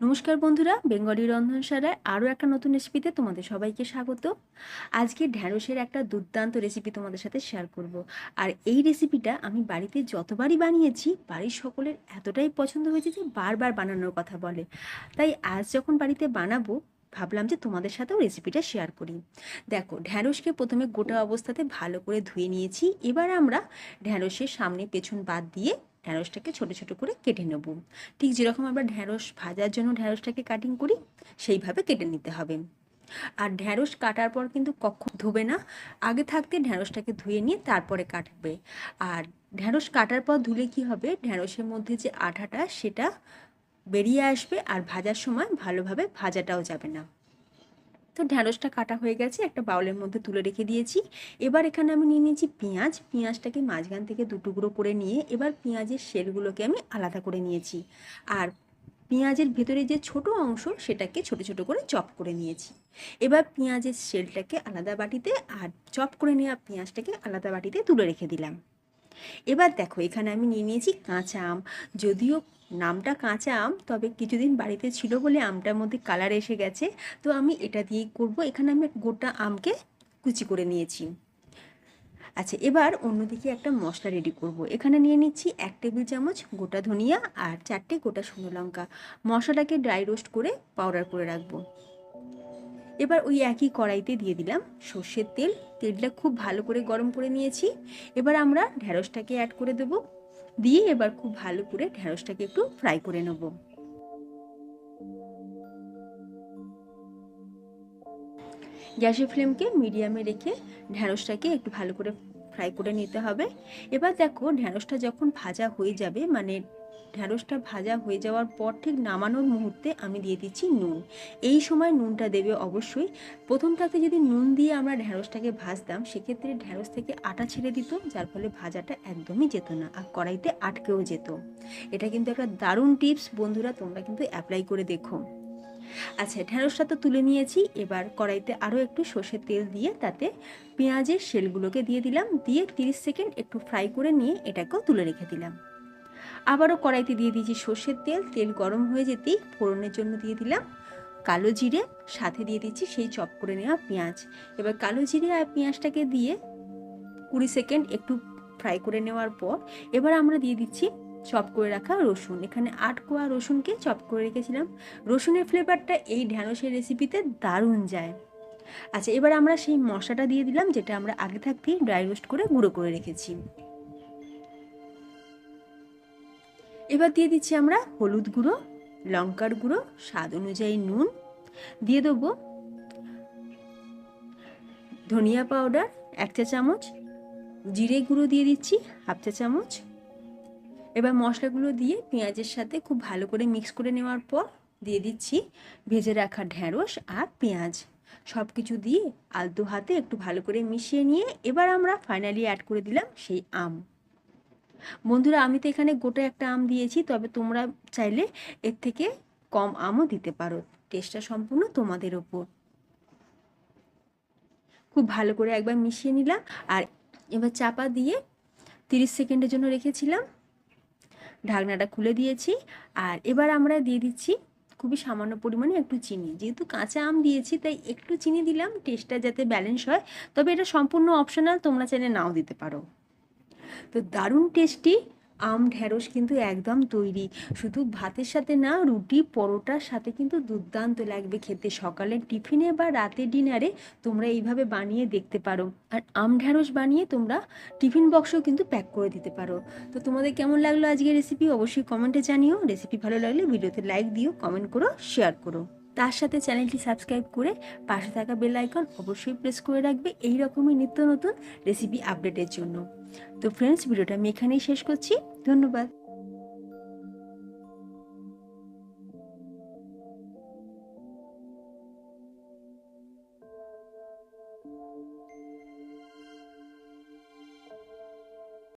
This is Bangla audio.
নমস্কার বন্ধুরা, বেঙ্গলি রন্ধনশালায় আরও একটা নতুন রেসিপিতে তোমাদের সবাইকে স্বাগত। আজকে ঢ্যাঁড়সের একটা দুর্দান্ত রেসিপি তোমাদের সাথে শেয়ার করব। আর এই রেসিপিটা আমি বাড়িতে যতবারই বানিয়েছি, বাড়ির সকলের এতটাই পছন্দ হয়েছে যে বারবার বানানোর কথা বলে। তাই আজ যখন বাড়িতে বানাবো, ভাবলাম যে তোমাদের সাথেও রেসিপিটা শেয়ার করি। দেখো, ঢ্যাঁড়সকে প্রথমে গোটা অবস্থাতে ভালো করে ধুয়ে নিয়েছি। এবার আমরা ঢ্যাঁড়সের সামনে পেছন বাদ দিয়ে ঢ্যাঁড়সটাকে ছোট ছোট করে কেটে নেব। ঠিক যেরকম আমরা ঢ্যাঁড়স ভাজার জন্য ঢ্যাঁড়সটাকে কাটিং করি, সেইভাবে কেটে নিতে হবে। আর ঢ্যাঁড়স কাটার পর কিন্তু কখন ধোবে না। আগে থাকতে ঢ্যাঁড়সটাকে ধুয়ে নিয়ে তারপরে কাটবে। আর ঢ্যাঁড়স কাটার পর ধুলে কি হবে? ঢ্যাঁড়সের মধ্যে যে আঠাটা, সেটা বেরিয়ে আসবে আর ভাজার সময় ভালোভাবে ভাজাটাও যাবে না। তো ঢ্যাঁড়সটা কাটা হয়ে গেছে, একটা বাউলের মধ্যে তুলে রেখে দিয়েছি। এবার এখানে আমি নিয়ে নিয়েছি পেঁয়াজ। পেঁয়াজটাকে মাঝখান থেকে দু টুকরো করে নিয়ে এবার পেঁয়াজের শেলগুলোকে আমি আলাদা করে নিয়েছি। আর পেঁয়াজের ভেতরে যে ছোট অংশ, সেটাকে ছোট ছোট করে চপ করে নিয়েছি। এবার পেঁয়াজের শেলটাকে আলাদা বাটিতে আর চপ করে নেওয়া পেঁয়াজটাকে আলাদা বাটিতে তুলে রেখে দিলাম। এবার দেখো, এখানে আমি নিয়ে নিয়েছি কাঁচা আম। যদিও নামটা কাঁচা আম, তবে কিছুদিন বাড়িতে ছিল বলে আমটার মধ্যে কালার এসে গেছে। তো আমি এটা দিয়েই করব। এখানে আমি গোটা আমকে কুচি করে নিয়েছি। আচ্ছা এবার অন্যদিকে একটা মশলা রেডি করব। এখানে নিয়ে নিচ্ছি এক টেবিল চামচ গোটা ধনিয়া আর চারটে গোটা শুকনো লঙ্কা। মশলাটাকে ড্রাই রোস্ট করে পাউডার করে রাখব। এবার ওই একই কড়াইতে দিয়ে দিলাম সর্ষের তেল। তেলটা খুব ভালো করে গরম করে নিয়েছি। এবার আমরা ঢ্যাঁড়সটাকে অ্যাড করে দেব। দিয়ে এবার খুব ভালো করে ঢ্যাঁড়সটাকে একটু ফ্রাই করে নেব। গ্যাসের ফ্লেমকে মিডিয়ামে রেখে ঢ্যাঁড়সটাকে একটু ভালো করে ফ্রাই করে নিতে হবে। এবার দেখো ঢ্যাঁড়সটা যখন ভাজা হয়ে যাবে মানে ঢ্যাঁড়সটা ভাজা হয়ে যাওয়ার পর ঠিক নামানোর মুহূর্তে আমি দিয়ে দিচ্ছি নুন। এই সময় নুনটা দেবে অবশ্যই। প্রথমটাতে যদি নুন দিয়ে আমরা ঢ্যাঁড়সটাকে ভাজতাম, সেক্ষেত্রে ঢ্যাঁড়স থেকে আটা ছেড়ে দিত, যার ফলে ভাজাটা একদমই যেত না আর কড়াইতে আটকেও যেত। এটা কিন্তু একটা দারুণ টিপস। বন্ধুরা, তোমরা কিন্তু অ্যাপ্লাই করে দেখো। আচ্ছা ঢ্যাঁড়সটা তো তুলে নিয়েছি। এবার কড়াইতে আরও একটু সর্ষের তেল দিয়ে তাতে পেঁয়াজের শেলগুলোকে দিয়ে দিলাম। দিয়ে তিরিশ সেকেন্ড একটু ফ্রাই করে নিয়ে এটাকেও তুলে রেখে দিলাম। আবারও কড়াইতে দিয়ে দিয়েছি সর্ষের তেল। তেল গরম হয়ে যেতেই ফোড়নের জন্য দিয়ে দিলাম কালো জিরে। সাথে দিয়ে দিচ্ছি সেই চপ করে নেওয়া পেঁয়াজ। এবার কালো জিরে আর পেঁয়াজটাকে দিয়ে কুড়ি সেকেন্ড একটু ফ্রাই করে নেওয়ার পর এবার আমরা দিয়ে দিচ্ছি চপ করে রাখা রসুন। এখানে আট কোয়া রসুনকে চপ করে রেখেছিলাম। রসুনের ফ্লেভারটা এই ঢ্যাঁড়সের রেসিপিতে দারুণ যায়। আচ্ছা এবার আমরা সেই মশলাটা দিয়ে দিলাম, যেটা আমরা আগে থাকতেই ড্রাই রোস্ট করে গুঁড়ো করে রেখেছি। এবার দিয়ে দিচ্ছি আমরা হলুদ গুঁড়ো, লঙ্কার গুঁড়ো, স্বাদ অনুযায়ী নুন। দিয়ে দেবো ধনিয়া পাউডার এক চা চামচ জিরে গুঁড়ো দিয়ে দিচ্ছি, হাফ চা চামচ এবার মশলাগুলো দিয়ে পেঁয়াজের সাথে খুব ভালো করে মিক্স করে নেওয়ার পর দিয়ে দিচ্ছি ভেজে রাখা ঢ্যাঁড়স আর পেঁয়াজ। সব কিছু দিয়ে আলতো হাতে একটু ভালো করে মিশিয়ে নিয়ে এবার আমরা ফাইনালি অ্যাড করে দিলাম সেই আম। বন্ধুরা, আমি তো এখানে গোটা একটা আম দিয়েছি, তবে তোমরা চাইলে এর থেকে কম আমও দিতে পারো। টেস্টটা সম্পূর্ণ তোমাদের ওপর। খুব ভালো করে একবার মিশিয়ে নিলাম আর এবার চাপা দিয়ে তিরিশ সেকেন্ডের জন্য রেখেছিলাম। ঢাকনাটা খুলে দিয়েছি। আর এবার আমরা দিয়ে দিচ্ছি খুবই সামান্য পরিমাণে একটু চিনি। যেহেতু কাঁচা আম দিয়েছি, তাই একটু চিনি দিলাম টেস্টটা যাতে ব্যালেন্স হয়। তবে এটা সম্পূর্ণ অপশনাল তোমরা চাইলে নাও দিতে পারো। তো দারুণ টেস্টি আম ঢ্যাঁড়স কিন্তু একদম তৈরি। শুধু ভাতের সাথে না, রুটি, পরোটার সাথে কিন্তু দুর্দান্ত লাগবে খেতে। সকালের টিফিনে বা রাতে ডিনারে তোমরা এইভাবে বানিয়ে দেখতে পারো। আর আম ঢ্যাঁড়স বানিয়ে তোমরা টিফিন বক্সও কিন্তু প্যাক করে দিতে পারো। তো তোমাদের কেমন লাগল আজকের রেসিপি অবশ্যই কমেন্টে জানিও। রেসিপি ভালো লাগলে ভিডিওতে লাইক দিও কমেন্ট করো শেয়ার করো। তার সাথে চ্যানেলটি সাবস্ক্রাইব করে পাশে থাকা বেল আইকন অবশ্যই প্রেস করে রাখবে এই রকমই নিত্য নতুন রেসিপি আপডেটের জন্য। তো ফ্রেন্ডস ভিডিওটা আমি এখানেই শেষ করছি। ধন্যবাদ।